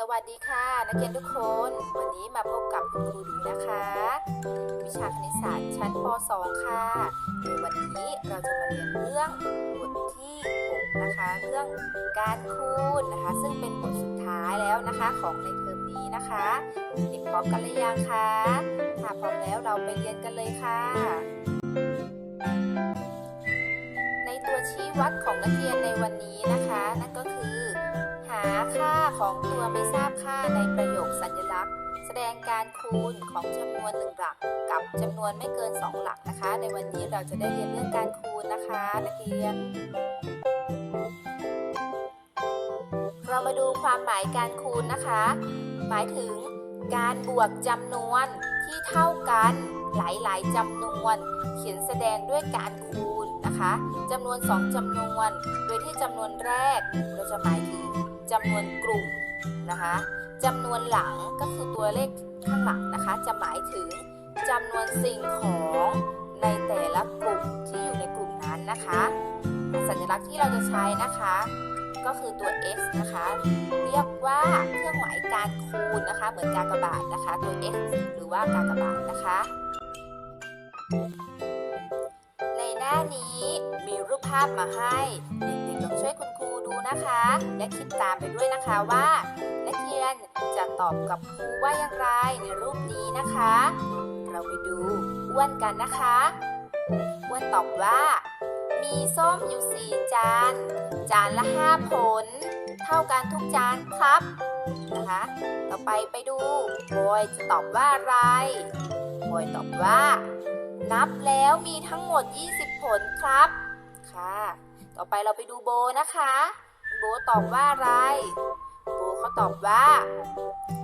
สวัสดีค่ะ นักเรียนทุกคน วันนี้มาพบกับคุณครูดูนะคะ วิชาคณิตศาสตร์ชั้นป .2 ค่ะในวันนี้เราจะมาเรียนเรื่องบทที่ 6 นะคะ เรื่องการคูณนะคะ ซึ่งเป็นบทสุดท้ายแล้วนะคะของในเทอมนี้นะคะเด็กพร้อมกันหรือยังคะถ้าพร้อมแล้วเราไปเรียนกันเลยค่ะ ในตัวชี้วัดของนักเรียนในวันนี้นะคะ นั่นก็คือ ค่าของตัวไม่ทราบค่าในประโยคสัญลักษณ์ แสดงการคูณของจำนวนหนึ่งหลัก กับจำนวนไม่เกิน 2 หลักนะคะ ในวันนี้เราจะได้เรียนเรื่องการคูณนะคะนักเรียน เรามาดูความหมายการคูณนะคะ หมายถึงการบวกจำนวนที่เท่ากันหลาย ๆจำนวน เขียนแสดงด้วยการคูณนะคะจำนวน 2จำนวน โดยที่จำนวนแรกเราจะหมายถึง จำนวนกลุ่มนะคะจำนวนหลังก็คือตัวเลขข้างหลังนะคะ จะหมายถึงจำนวนสิ่งของในแต่ละกลุ่มที่อยู่ในกลุ่มนั้นนะคะ สัญลักษณ์ที่เราจะใช้นะคะ ก็คือตัว x นะคะ เรียกว่าเครื่องหมายการคูณนะคะ เหมือนกากบาทนะคะ ตัว x หรือว่ากากบาทนะคะ ในหน้านี้มีรูปภาพมาให้เด็กๆลองช่วยคุณ นะคะ และคิดตามไปด้วยนะคะว่า นักเรียนจะตอบกับครูว่าอย่างไรในรูปนี้นะคะ เราไปดูอ้วนกันนะคะอ้วนตอบว่า มีส้มอยู่สี่จาน จานละห้าผล เท่ากันทุกจานครับนะคะ ต่อไปไปดูบอยจะตอบว่าอะไรบอยตอบว่า นับแล้วมีทั้งหมด 20 ผลครับ ค่ะ ต่อไปเราไปดูโบนะคะ โบตอบว่าอะไร โบเขาตอบว่า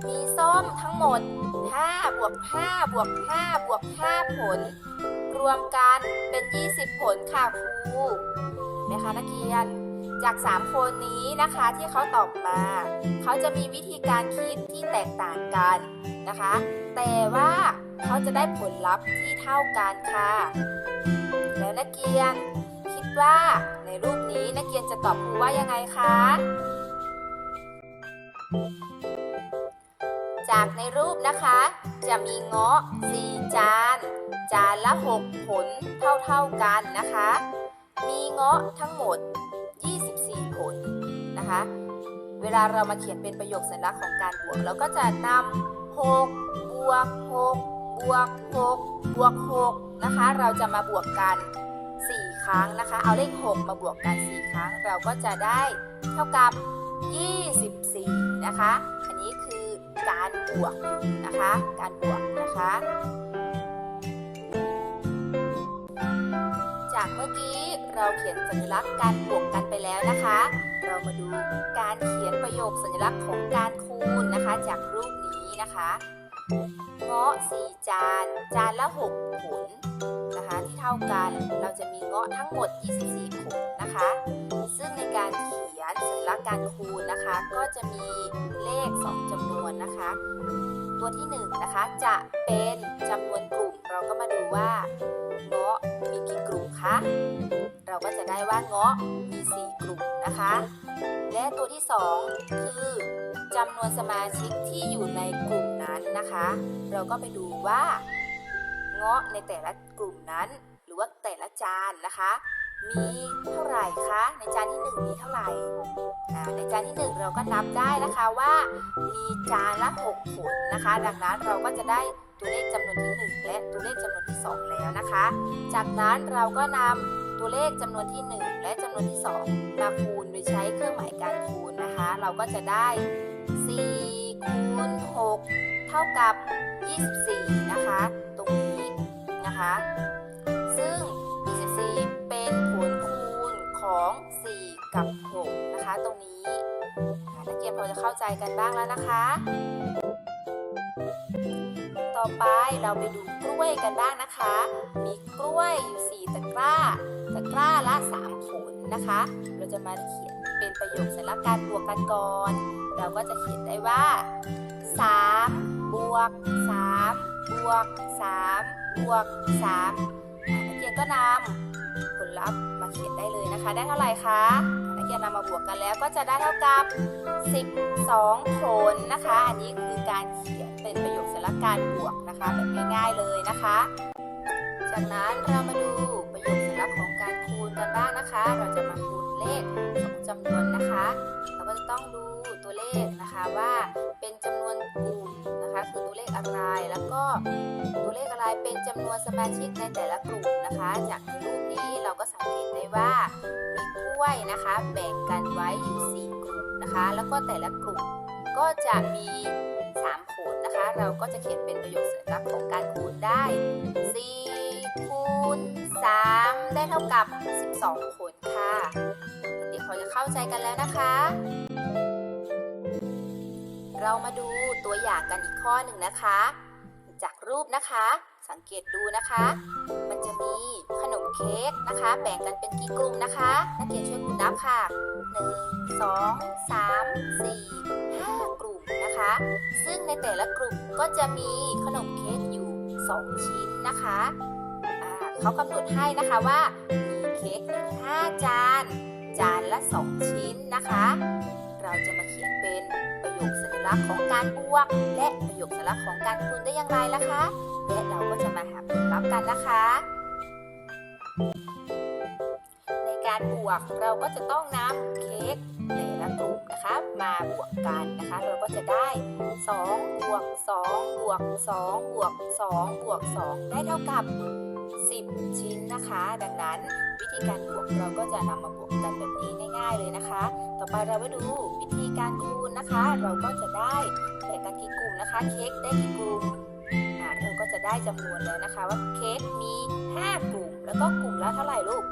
มีส้มทั้งหมด5บวก5บวก5บวก5ผล รวมกันเป็น 20 ผลค่ะครูนไหมคะนักเรียน จาก 3 คนนี้นะคะที่เขาตอบมา เขาจะมีวิธีการคิดที่แตกต่างกันนะคะ แต่ว่าเขาจะได้ผลลัพธ์ที่เท่ากันค่ะ แล้วนักเรียน ว่า ในรูปนี้นักเรียนจะตอบครูว่ายังไงคะ จากในรูปนะคะ จะมีเงาะ4จาน จานละ6ผลเท่าๆกันนะคะ มีเงาะทั้งหมด 24 ผลนะคะ เวลาเรามาเขียนเป็นประโยคสัญลักษณ์ของการบวกเราก็จะนำ6บวก6บวก6บวก6นะคะ เราจะมาบวกกัน ครั้งนะคะ เอาเลข 6 มาบวกกัน 4 ครั้ง เราก็จะได้เท่ากับ 24 นะคะ อันนี้คือการบวกอยู่นะคะ การบวกนะคะ จากเมื่อกี้เราเขียนสัญลักษณ์การบวกกันไปแล้วนะคะ เรามาดูการเขียนประโยคสัญลักษณ์ของการคูณนะคะ จากรูปนี้นะคะเงาะ4จาน จานละ 6 ผล นะคะที่เท่ากันเราจะมีเงาะทั้งหมด 24ผลนะคะ ซึ่งในการเขียนสัญลักษณ์การคูณนะคะ ก็จะมีเลข 2จำนวนนะคะ ตัวที่ 1 นะคะ จะเป็นจำนวนกลุ่ม เราก็มาดูว่าเงาะมีกี่กลุ่มคะเราก็จะได้ว่าเงาะมี 4 กลุ่มนะคะ และตัวที่ 2 คือจำนวนสมาชิกที่อยู่ในกลุ่มนั้นนะคะ เราก็ไปดูว่า งาะในแต่ละกลุ่มนั้น หรือว่าแต่ละจานนะคะ มีเท่าไหร่คะ ในจานที่ 1 มีเท่าไหร่ในจานที่ 1 เราก็นับได้นะคะว่ามีจานละ6ผลนะคะ ดังนั้นเราก็จะได้ตัวเลขจำนวนที่ 1 และตัวเลขจำนวนที่ 2 แล้วนะคะ จากนั้นเราก็นำตัวเลขจำนวนที่ 1 และจำนวนที่ 2 มาคูณโดยใช้เครื่องหมายการคูณนะคะ เราก็จะได้4คูณ6เท่ากับ 24 นะคะ ซึ่ง 24 เป็นผลคูณของ 4 กับ 6 นะคะ ตรงนี้นักเรียนพอจะเข้าใจกันบ้างแล้วนะคะ ต่อไปเราไปดูกล้วยกันบ้างนะคะ มีกล้วยอยู่ 4 ตะกร้า ตะกร้าละ 3 ผลนะคะ เราจะมาเขียนเป็นประโยคสัญลักษณ์การบวกกันก่อน เราก็จะเขียนได้ว่า3บวก3บวก3 บวก3อ่านักเรียนก็นำผลลัพธ์มาเขียนได้เลยนะคะ ได้เท่าไหร่คะนักเรียนนำมาบวกกันแล้วก็จะได้เท่ากับ 12 ผลนะคะ อันนี้คือการเขียนเป็นประโยคสัญลักการบวกนะคะแบบง่ายๆเลยนะคะ จากนั้นเรามาดูประโยคสัญลักของการคูณกันบ้างนะคะ เราจะมาคูณเลขสองจำนวนนะคะ เราก็จะต้องดูตัวเลขนะคะว่าเป็นจำนวนกลุ่ม นะคะ คือตัวเลขอะไร แล้วก็ตัวเลขอะไรเป็นจำนวนสมาชิกในแต่ละกลุ่มนะคะ จากในรูปนี้เราก็สังเกตได้ว่ามีกล้วยนะคะแบ่งกันไว้อยู่ 4 กลุ่มนะคะ แล้วก็แต่ละกลุ่มก็จะมี3ผลนะคะ เราก็จะเขียนเป็นประโยคสัญลักษณ์ของการคูณได้4คูณ3ได้เท่ากับ 12ผลค่ะเด็กๆพอจะเข้าใจกันแล้วนะคะ เรามาดูตัวอย่างกันอีกข้อหนึ่งนะคะ จากรูปนะคะ สังเกตดูนะคะ มันจะมีขนมเค้กนะคะ แบ่งกันเป็นกี่กลุ่มนะคะ นักเรียนช่วยคุณนับค่ะ 1 2 3 4 5 กลุ่มนะคะ ซึ่งในแต่ละกลุ่มก็จะมีขนมเค้กอยู่ 2 ชิ้นนะคะเขากำหนดให้นะคะว่ามีเค้กอยู่5จาน จานละ 2 ชิ้นนะคะ เราจะมาเขียนเป็น ลักษณ์ของการบวก และประโยคสลักของการคูณได้อย่างไรล่ะคะ และเราก็จะมาหาผลลัพธ์กันนะคะ ในการบวกเราก็จะต้องนำเค้กแต่ละกลุ่มนะคะมาบวกกันนะคะ เราก็จะได้2บวก2บวก2บวก2บวก2ได้เท่ากับ 10 ชิ้นนะคะ ดังนั้นวิธีการบวกเราก็จะนำมาบวกกันแบบนี้ง่ายๆเลยนะคะ ต่อไปเรามาดูวิธีการคูณนะคะ เราก็จะได้แบ่งกันกี่กลุ่มนะคะ เค้กได้กี่กลุ่มเราก็จะได้จำนวนแล้วนะคะ ว่าเค้กมี 5 กลุ่ม แล้วก็กลุ่มละเท่าไหร่ลูก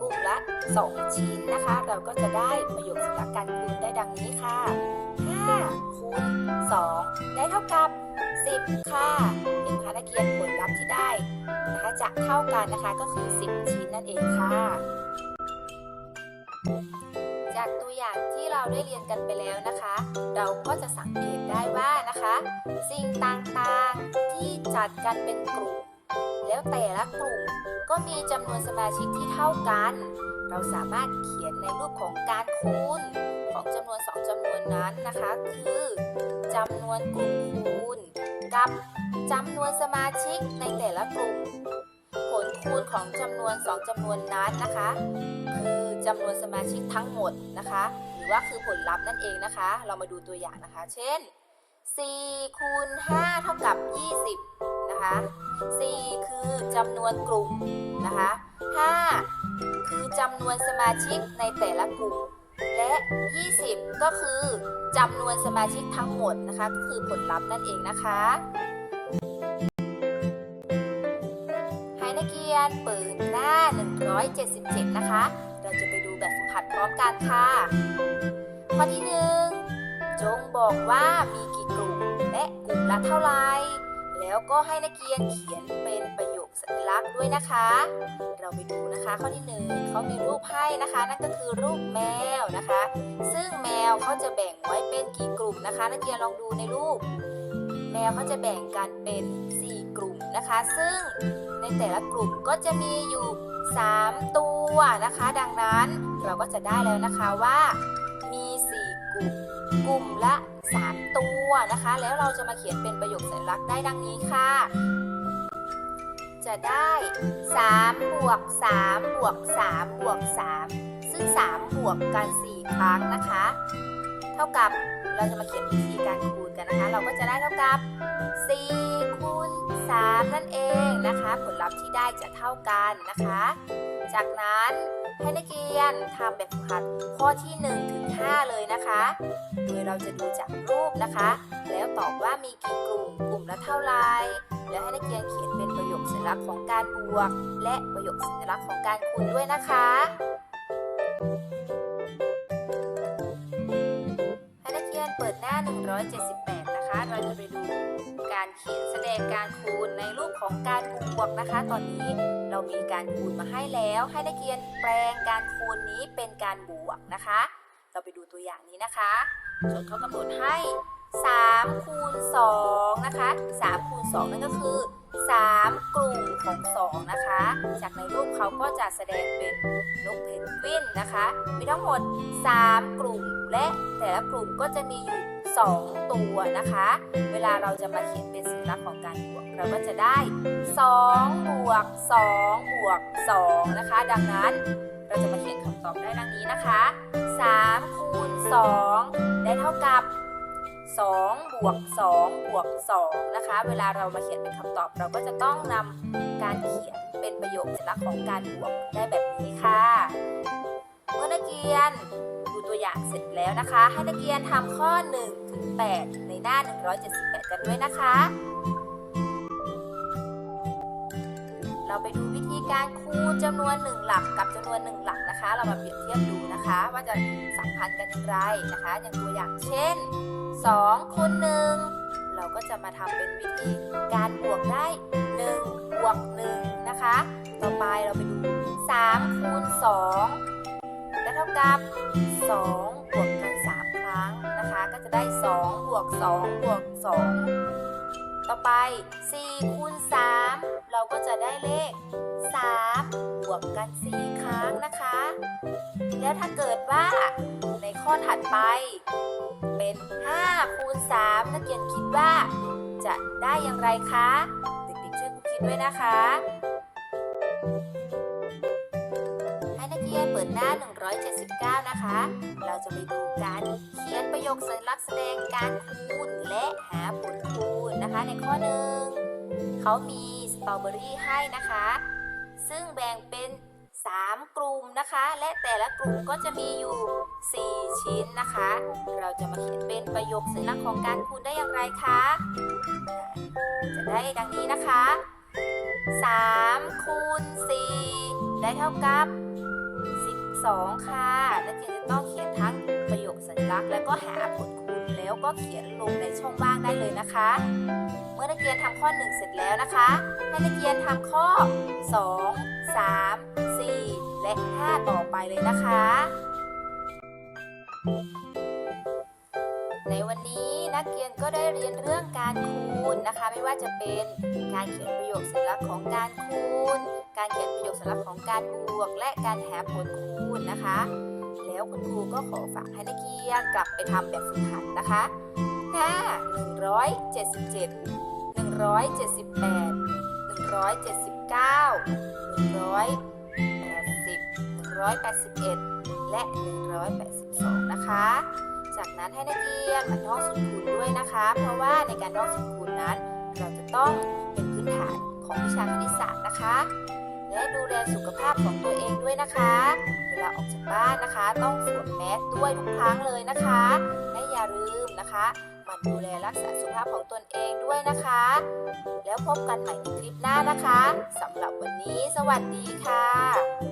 กลุ่มละ 2 ชิ้นนะคะ เราก็จะได้ประโยคสำหรับการคูณได้ดังนี้ค่ะ 5 คูณ 2 ได้เท่ากับ 10 ค่ะเห็นคะนักเรียนผลลัพธ์ที่ได้ นะคะจะเท่ากันนะคะก็คือ 10 ชิ้นนั่นเองค่ะ จากตัวอย่างที่เราได้เรียนกันไปแล้วนะคะ เราก็จะสังเกตได้ว่านะคะ สิ่งต่างๆที่จัดกันเป็นกลุ่ม แล้วแต่ละกลุ่มก็มีจำนวนสมาชิกที่เท่ากัน เราสามารถเขียนในรูปของการคูณของจำนวนสองจำนวนนั้นนะคะ คือจำนวนกลุ่มคูณกับจำนวนสมาชิกในแต่ละกลุ่ม คูณของจำนวนสองจำนวนนั้นนะคะ คือจำนวนสมาชิกทั้งหมดนะคะ หรือว่าคือผลลัพธ์นั่นเองนะคะ เรามาดูตัวอย่างนะคะ เช่น4คูณ5เท่ากับ 20 นะคะ 4 คือจำนวนกลุ่มนะคะ 5 คือจำนวนสมาชิกในแต่ละกลุ่ม และ 20 ก็คือจำนวนสมาชิกทั้งหมดนะคะก็คือผลลัพธ์นั่นเองนะคะ เรียนเปิดหน้า 177 นะคะ เราจะไปดูแบบฝึกหัดพร้อมกันค่ะ ข้อที่ 1 จงบอกว่ามีกี่กลุ่มและกลุ่มละเท่าไหร่แล้วก็ให้นักเรียนเขียนเป็นประโยคสัญลักษณ์ด้วยนะคะ เราไปดูนะคะข้อที่หนึ่งเขามีรูปให้นะคะ นั่นก็คือรูปแมวนะคะ ซึ่งแมวเขาจะแบ่งไว้เป็นกี่กลุ่มนะคะ นักเรียนลองดูในรูป แมวเขาจะแบ่งกันเป็น 4 กลุ่มนะคะ ซึ่ง ในแต่ละกลุ่มก็จะมีอยู่ 3 ตัวนะคะ ดังนั้นเราก็จะได้แล้วนะคะว่า มี 4 กลุ่ม กลุ่มละ 3 ตัวนะคะ แล้วเราจะมาเขียนเป็นประโยคสัญลักษณ์ได้ดังนี้ค่ะ จะได้3บวก3บวก3บวก3ซึ่ง 3 บวกกัน 4 ครั้งนะคะ เท่ากับ เราจะมาเขียนวิธีการคูณกันนะคะ เราก็จะได้เท่ากับ 4 คูณ 3 นั่นเองนะคะ ผลลัพธ์ที่ได้จะเท่ากันนะคะ จากนั้นให้นักเรียนทำแบบฝึกหัดข้อที่ 1 ถึง 5 เลยนะคะ โดยเราจะดูจากรูปนะคะ แล้วตอบว่ามีกี่กลุ่ม กลุ่มละเท่าไหรแล้วให้นักเรียนเขียนเป็นประโยคสัญลักษณ์ของการบวก และประโยคสัญลักษณ์ของการคูณด้วยนะคะ 178 นะคะ เราจะไปดูการเขียนแสดงการคูณในรูปของการบวกนะคะ ตอนนี้เรามีการคูณมาให้แล้ว ให้นักเรียนแปลงการคูณนี้เป็นการบวกนะคะ เราไปดูตัวอย่างนี้นะคะโจทย์เขากำหนดให้3คูณ2นะคะ3คูณ2นั่นก็คือ 3 กลุ่มของ 2 นะคะ จากในรูปเขาก็จะแสดงเป็นนกเพนกวินนะคะ มีทั้งหมด 3 กลุ่มและแต่ละกลุ่มก็จะมีอยู่ 2 ตัวนะคะ เวลาเราจะมาเขียนเป็นสัญลักษณ์ของการบวก เราก็จะได้2บวก2บวก2นะคะ ดังนั้นเราจะมาเขียนคำตอบได้ดังนี้นะคะ3คูณ2ได้เท่ากับ2บวก2บวก2นะคะ เวลาเรามาเขียนเป็นคำตอบ เราก็จะต้องนำการเขียนเป็นประโยคสัญลักษณ์ของการบวกได้แบบนี้ค่ะ เมื่อนักเรียน ตัวอย่างเสร็จแล้วนะคะ ให้นักเรียนทำข้อ 1 ถึง 8 ในหน้า 178 กันด้วยนะคะ เราไปดูวิธีการคูณจำนวน 1 หลักกับจำนวน 1 หลักนะคะ เรามาเปรียบเทียบดูนะคะ ว่าจะสัมพันธ์กันอย่างไรนะคะ อย่างตัวอย่างเช่น2คูณ1เราก็จะมาทำเป็นวิธีการบวกได้1บวก1นะคะ ต่อไปเราไปดู3คูณ2 ท่ากับ 2 บวกกัน 3 ครั้งนะคะ ก็จะได้ 2 บวก 2 บวก 2 ต่อไป 4 คูณ 3 เราก็จะได้เลข 3 บวกกัน 4 ครั้งนะคะ แล้วถ้าเกิดว่าในข้อถัดไปเป็น 5 คูณ 3 นักเรียนคิดว่าจะได้อย่างไรคะ เด็กๆช่วยคุณคิดด้วยนะคะ ปิดหน้า 179 นะคะ เราจะไปดูการเขียนประโยคสัญลักษณ์แสดงการคูณและหาผลคูณนะคะ ในข้อหนึ่งเขามีสตรอเบอรี่ให้นะคะ ซึ่งแบ่งเป็น 3 กลุ่มนะคะ และแต่ละกลุ่มก็จะมีอยู่ 4 ชิ้นนะคะ เราจะมาเขียนเป็นประโยคสัญลักษณ์ของการคูณได้อย่างไรคะ จะได้ดังนี้นะคะ3คูณ4ได้เท่ากับ 2 ค่ะ นักเรียนจะต้องเขียนทั้งประโยคสัญลักษณ์ แล้วก็หาผลคูณแล้วก็เขียนลงในช่องว่างได้เลยนะคะ เมื่อนักเรียนทำข้อ 1 เสร็จแล้วนะคะให้นักเรียนทำข้อ 2 3 4 และ 5 ต่อไปเลยนะคะ ในวันนี้นักเรียนก็ได้เรียนเรื่องการคูณนะคะ ไม่ว่าจะเป็นการเขียนประโยคสัญลักษณ์ของการคูณ การเขียนประโยคสัญลักษณ์ของการบวก และการหาผลคูณนะคะ แล้วคุณครูก็ขอฝากให้นักเรียนกลับไปทำแบบฝึกหัดนะคะหน้า177 178 179 180 181 และ 182 นะคะ จากนั้นให้นักเรียนมาท่องสูตรคูณด้วยนะคะ เพราะว่าในการท่องสูตรคูณนั้น เราจะต้องเป็นพื้นฐานของวิชาคณิตศาสตร์นะคะ และดูแลสุขภาพของตัวเองด้วยนะคะ เวลาออกจากบ้านนะคะ ต้องสวมแมสด้วยทุกครั้งเลยนะคะ และอย่าลืมนะคะมันดูแลรักษาสุขภาพของตนเองด้วยนะคะ แล้วพบกันใหม่ในคลิปหน้านะคะสำหรับวันนี้ สวัสดีค่ะ